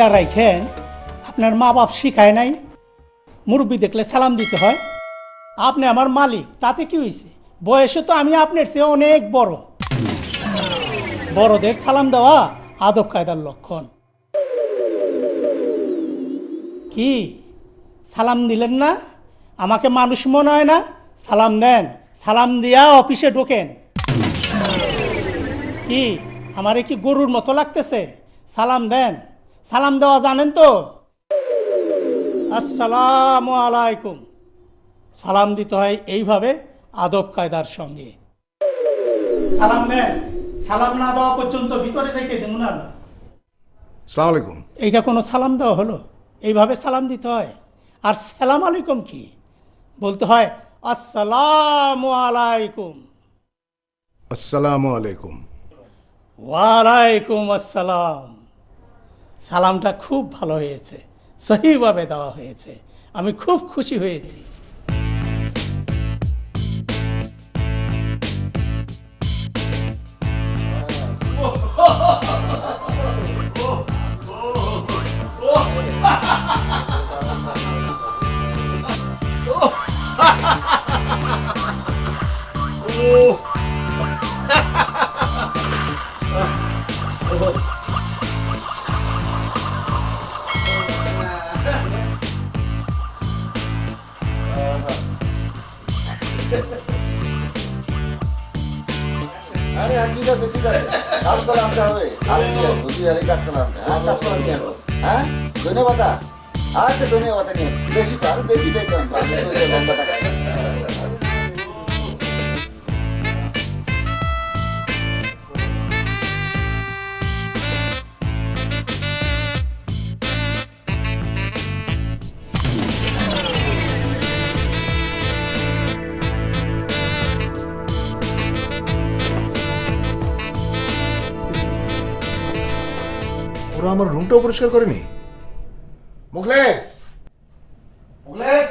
রাখেন আপনার মা বাপ শিখায় নাই। মুরব্বী দেখলে সালাম দিতে হয়। আপনি আমার মালিক, তাতে কি হয়েছে বয়সে তো আমি আপনার চেয়ে অনেক বড়। বড়দের সালাম দেওয়া আদব কায়দার লক্ষণ। কি? সালাম দিলেন না? আমাকে মানুষ মনে হয় না? সালাম দেন। সালাম দিয়া অফিসে ঢোকেন। কি? আমারে কি গরুর মতো লাগতেছে? সালাম দেন। সালাম দেওয়া জানেন তো? আসসালাম আলাইকুম। সালাম দিতে হয় এইভাবে আদব কায়দার সঙ্গে। সালাম দেন। সালাম না দেওয়া পর্যন্ত ভিতরে থেকে দেন না। সালাম আলাইকুম। এইটা কোনো সালাম দেওয়া হলো? এইভাবে সালাম দিতে হয়? আর সালাম আলাইকুম কি? বলতে হয় আসসালাম আলাইকুম। আসসালামু আলাইকুম। ওয়ালাইকুম আসসালাম। সালামটা খুব ভালো হয়েছে সহিভাবে দেওয়া হয়েছে। আমি খুব খুশি হয়েছি। আরে ঠিক আছে ঠিক আছে। কাজ করে আনতে হবে। আরে কি আর তুই আরে কাজ করে আর কাজ করে নিয়ে হ্যাঁ? ধন্যবাদ আচ্ছা ধন্যবাদ নিয়ে বেশি তো আরও বেশি দেখবেন লম্বা টাকা ওরা আমার রুমটাও পরিষ্কার করেনি। মুখলেশ মুখলেশ